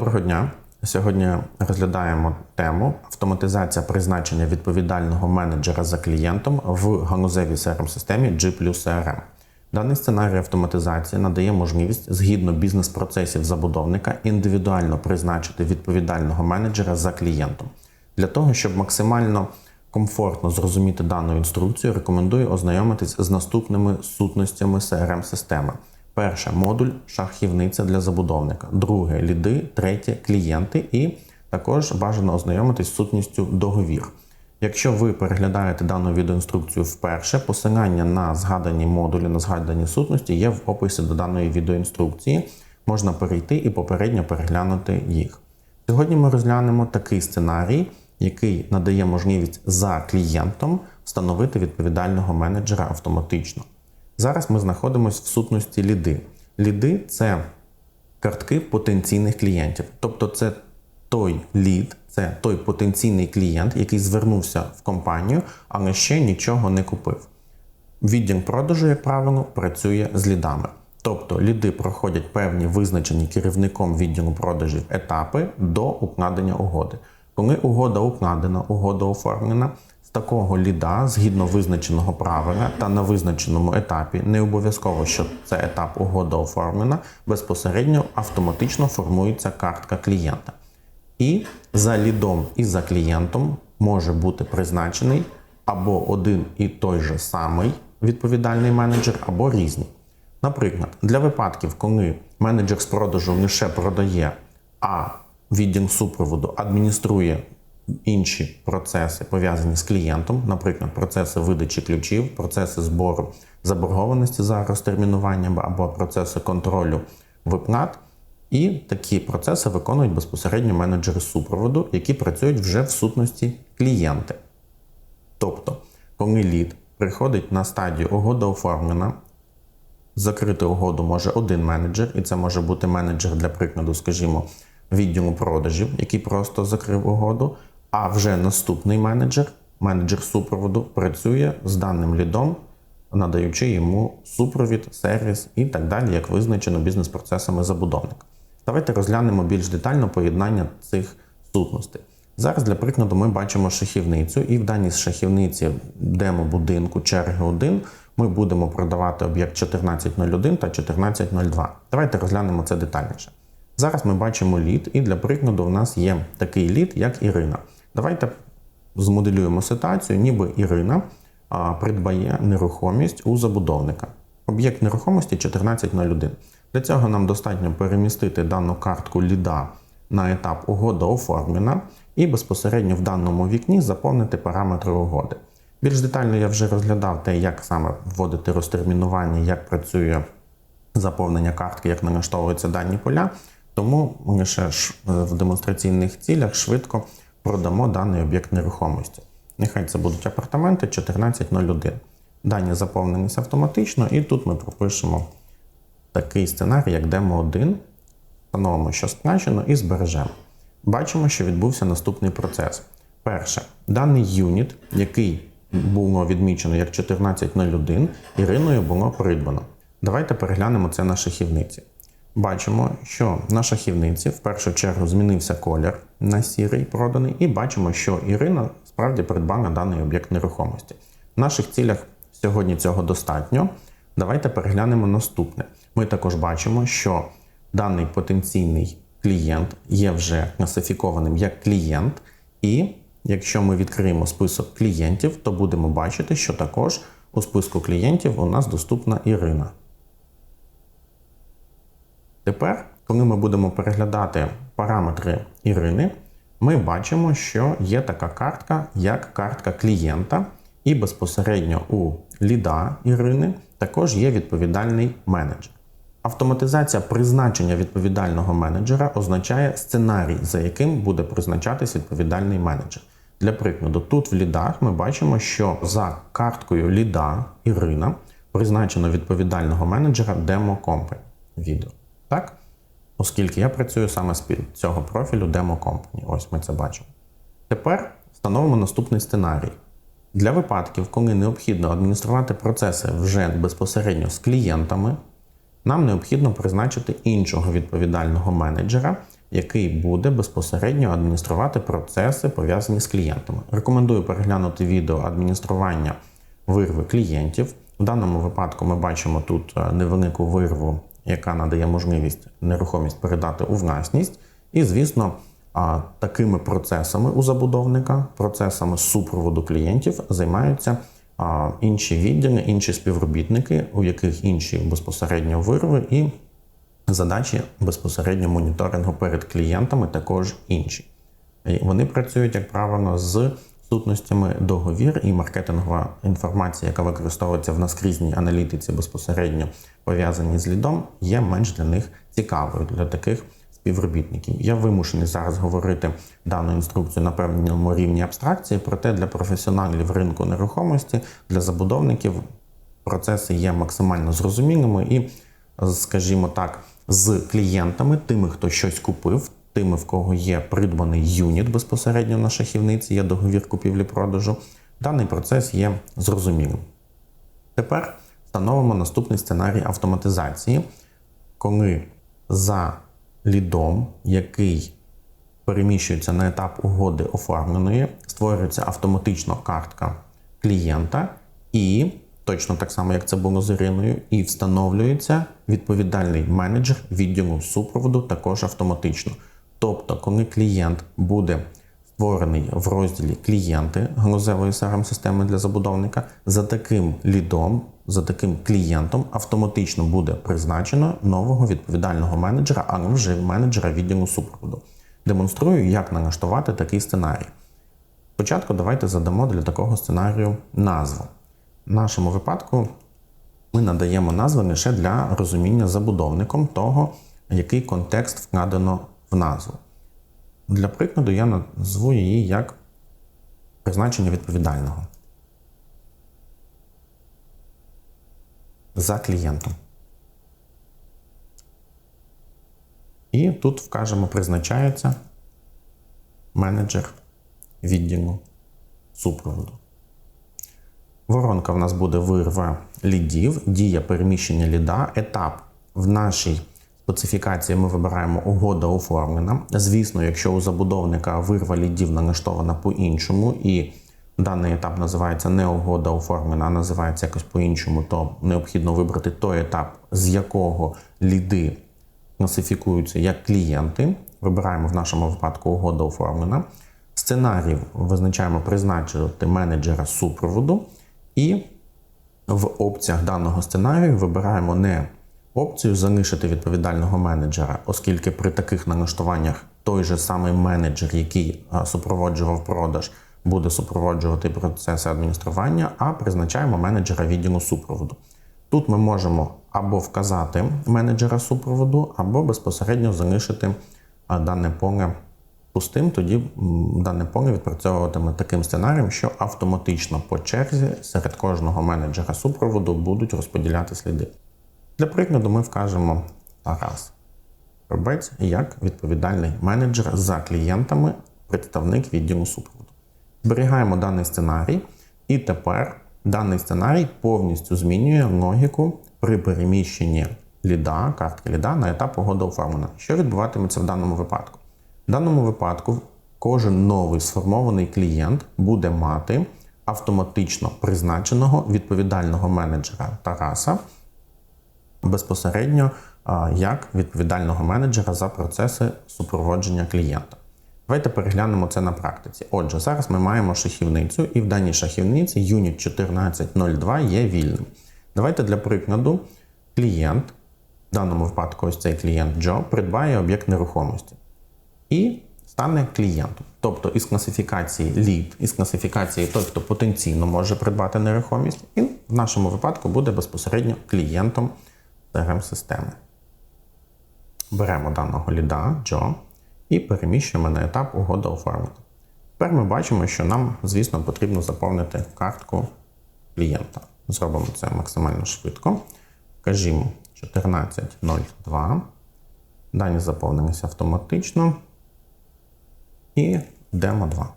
Доброго дня. Сьогодні розглядаємо тему автоматизація призначення відповідального менеджера за клієнтом в ганузевій crm системі G CRM. Даний сценарій автоматизації надає можливість згідно бізнес-процесів забудовника індивідуально призначити відповідального менеджера за клієнтом. Для того, щоб максимально комфортно зрозуміти дану інструкцію, рекомендую ознайомитись з наступними сутностями crm системи Перше модуль шахівниця для забудовника, друге ліди, третє клієнти, і також бажано ознайомитись з сутністю договір. Якщо ви переглядаєте дану відеоінструкцію вперше, посилання на згадані модулі, на згадані сутності є в описі до даної відеоінструкції. Можна перейти і попередньо переглянути їх. Сьогодні ми розглянемо такий сценарій, який надає можливість за клієнтом встановити відповідального менеджера автоматично. Зараз ми знаходимося в сутності ліди. Ліди це картки потенційних клієнтів. Тобто, це той лід, це той потенційний клієнт, який звернувся в компанію, але ще нічого не купив. Відділ продажу, як правило, працює з лідами. Тобто ліди проходять певні визначені керівником відділу продажів етапи до укладення угоди. Коли угода укладена, угода оформлена, такого ліда, згідно визначеного правила та на визначеному етапі, не обов'язково, що це етап угода оформлена, безпосередньо автоматично формується картка клієнта. І за лідом і за клієнтом може бути призначений або один і той же самий відповідальний менеджер, або різні. Наприклад, для випадків, коли менеджер з продажу лише продає, а відділ супроводу адмініструє інші процеси пов'язані з клієнтом, наприклад, процеси видачі ключів, процеси збору заборгованості за розтермінуванням або процеси контролю виплат. І такі процеси виконують безпосередньо менеджери супроводу, які працюють вже в сутності клієнти. Тобто, коли лід приходить на стадію угода оформлена, закрити угоду може один менеджер, і це може бути менеджер для прикладу, скажімо, відділу продажів, який просто закрив угоду. А вже наступний менеджер, менеджер супроводу, працює з даним лідом, надаючи йому супровід, сервіс і так далі, як визначено бізнес-процесами забудовника. Давайте розглянемо більш детально поєднання цих сутностей. Зараз, для прикладу, ми бачимо шахівницю, і в даній шахівниці демо-будинку черги 1 ми будемо продавати об'єкт 1401 та 1402. Давайте розглянемо це детальніше. Зараз ми бачимо лід, і для прикладу, в нас є такий лід, як Ірина. Давайте змоделюємо ситуацію, ніби Ірина придбає нерухомість у забудовника. Об'єкт нерухомості 1401. Для цього нам достатньо перемістити дану картку ліда на етап угода оформлена і безпосередньо в даному вікні заповнити параметри угоди. Більш детально я вже розглядав те, як саме вводити розтермінування, як працює заповнення картки, як налаштовуються дані поля. Тому лише в демонстраційних цілях швидко продамо даний об'єкт нерухомості. Нехай це будуть апартаменти 1401. Дані заповненість автоматично, і тут ми пропишемо такий сценарій, як демо 1. Встановимо, що сплачено, і збережемо. Бачимо, що відбувся наступний процес. Перше, даний юніт, який було відмічено як 1401, Іриною було придбано. Давайте переглянемо це на шахівниці. Бачимо, що на шахівниці в першу чергу змінився колір на сірий проданий, і бачимо, що Ірина справді придбала даний об'єкт нерухомості. В наших цілях сьогодні цього достатньо. Давайте переглянемо наступне. Ми також бачимо, що даний потенційний клієнт є вже класифікованим як клієнт, і якщо ми відкриємо список клієнтів, то будемо бачити, що також у списку клієнтів у нас доступна Ірина. Тепер, коли ми будемо переглядати параметри Ірини, ми бачимо, що є така картка, як картка клієнта, і безпосередньо у ліда Ірини також є відповідальний менеджер. Автоматизація призначення відповідального менеджера означає сценарій, за яким буде призначатись відповідальний менеджер. Для прикладу, тут в лідах ми бачимо, що за карткою ліда Ірина призначено відповідального менеджера Demo Company відео. Так? Оскільки я працюю саме з цього профілю Demo Company. Ось ми це бачимо. Тепер встановимо наступний сценарій. Для випадків, коли необхідно адмініструвати процеси вже безпосередньо з клієнтами, нам необхідно призначити іншого відповідального менеджера, який буде безпосередньо адмініструвати процеси, пов'язані з клієнтами. Рекомендую переглянути відео адміністрування вирви клієнтів. В даному випадку ми бачимо тут е, невелику вирву, яка надає можливість нерухомість передати у власність. І, звісно, такими процесами у забудовника, процесами супроводу клієнтів займаються інші відділи, інші співробітники, у яких інші безпосередньо вирви і задачі безпосередньо моніторингу перед клієнтами також інші. Вони працюють, як правило, з сутностями договір і маркетингова інформація, яка використовується в наскрізній аналітиці безпосередньо пов'язані з лідом, є менш для них цікавою для таких співробітників. Я вимушений зараз говорити дану інструкцію на певному рівні абстракції, проте для професіоналів ринку нерухомості, для забудовників процеси є максимально зрозумілими і, скажімо так, з клієнтами, тими, хто щось купив, тими, в кого є придбаний юніт безпосередньо на шахівниці, є договір купівлі-продажу, даний процес є зрозумілим. Тепер встановимо наступний сценарій автоматизації, коли за лідом, який переміщується на етап угоди оформленої, створюється автоматично картка клієнта і точно так само, як це було з Іриною, і встановлюється відповідальний менеджер відділу супроводу також автоматично. Тобто, коли клієнт буде створений в розділі клієнти галузевої crm системи для забудовника, за таким лідом, за таким клієнтом автоматично буде призначено нового відповідального менеджера, але вже менеджера відділу супроводу. Демонструю, як налаштувати такий сценарій. Спочатку давайте задамо для такого сценарію назву. В нашому випадку ми надаємо назви лише для розуміння забудовником того, який контекст вкладено в назву. Для прикладу я назву її як призначення відповідального за клієнтом. І тут вкажемо, призначається менеджер відділу супроводу. Воронка в нас буде вирва лідів, дія переміщення ліда, етап в нашій специфікації ми вибираємо угода оформлена. Звісно, якщо у забудовника вирва лідів налаштована по-іншому, і даний етап називається не угода оформлена, а називається якось по-іншому, то необхідно вибрати той етап, з якого ліди класифікуються як клієнти. Вибираємо в нашому випадку угода оформлена. Сценарій визначаємо призначити менеджера супроводу. І в опціях даного сценарію вибираємо не опцію залишити відповідального менеджера, оскільки при таких налаштуваннях той же самий менеджер, який супроводжував продаж, буде супроводжувати процеси адміністрування, а призначаємо менеджера відділу супроводу. Тут ми можемо або вказати менеджера супроводу, або безпосередньо залишити дане поле пустим, тоді дане поле відпрацьовуватиме таким сценарієм, що автоматично по черзі серед кожного менеджера супроводу будуть розподіляти сліди. Для прикладу, ми вкажемо Тарас Робець як відповідальний менеджер за клієнтами, представник відділу супроводу. Зберігаємо даний сценарій, і тепер даний сценарій повністю змінює логіку при переміщенні ліда, картки ліда на етап угоди оформлена. Що відбуватиметься в даному випадку? В даному випадку кожен новий сформований клієнт буде мати автоматично призначеного відповідального менеджера Тараса безпосередньо як відповідального менеджера за процеси супроводження клієнта. Давайте переглянемо це на практиці. Отже, зараз ми маємо шахівницю, і в даній шахівниці юніт 1402 є вільним. Давайте для прикладу клієнт, в даному випадку, ось цей клієнт Джо, придбає об'єкт нерухомості і стане клієнтом. Тобто із класифікації лід, із класифікації той, хто потенційно може придбати нерухомість, він в нашому випадку буде безпосередньо клієнтом crm системи Беремо даного ліда Джо і переміщуємо на етап угода оформлена. Тепер ми бачимо, що нам, звісно, потрібно заповнити картку клієнта. Зробимо це максимально швидко. Кажімо 14.02. Дані заповнилися автоматично і демо 2.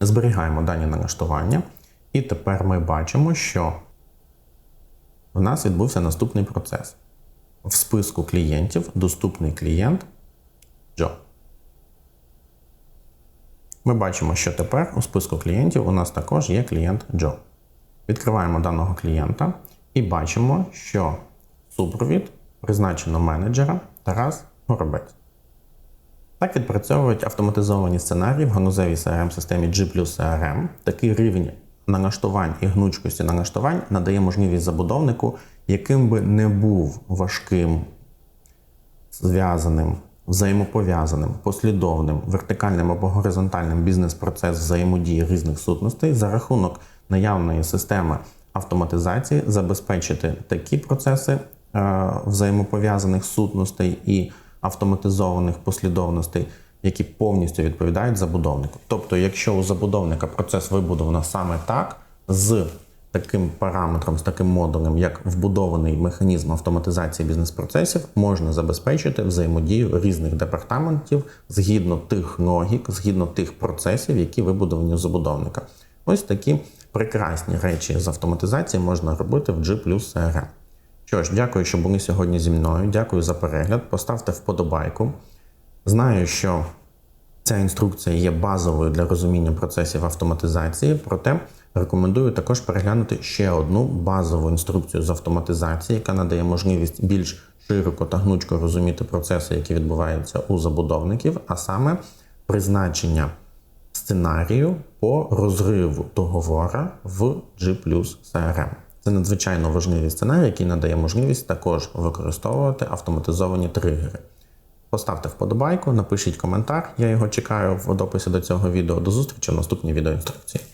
Зберігаємо дані налаштування. І тепер ми бачимо, що в нас відбувся наступний процес. в списку клієнтів доступний клієнт Joe. Ми бачимо, що тепер у списку клієнтів у нас також є клієнт Joe. Відкриваємо даного клієнта і бачимо, що супровід призначено менеджера Тарас Горобець. Так відпрацьовують автоматизовані сценарії в ганузевій crm системі G CRM. Такий рівень налаштувань і гнучкості налаштувань надає можливість забудовнику, яким би не був важким, зв'язаним, взаємопов'язаним, послідовним, вертикальним або горизонтальним бізнес-процес взаємодії різних сутностей за рахунок наявної системи автоматизації забезпечити такі процеси е, взаємопов'язаних сутностей і автоматизованих послідовностей, які повністю відповідають забудовнику. Тобто, якщо у забудовника процес вибудовано саме так, з таким параметром, з таким модулем, як вбудований механізм автоматизації бізнес-процесів, можна забезпечити взаємодію різних департаментів згідно тих логік, згідно тих процесів, які вибудовані у забудовника. Ось такі прекрасні речі з автоматизації можна робити в G CRM. Що ж, дякую, що були сьогодні зі мною. Дякую за перегляд. Поставте вподобайку. Знаю, що ця інструкція є базовою для розуміння процесів автоматизації, проте рекомендую також переглянути ще одну базову інструкцію з автоматизації, яка надає можливість більш широко та гнучко розуміти процеси, які відбуваються у забудовників, а саме призначення сценарію по розриву договора в G CRM. Це надзвичайно важливий сценарій, який надає можливість також використовувати автоматизовані тригери. Поставте вподобайку, напишіть коментар, я його чекаю в дописі до цього відео. До зустрічі в наступній відеоінструкції.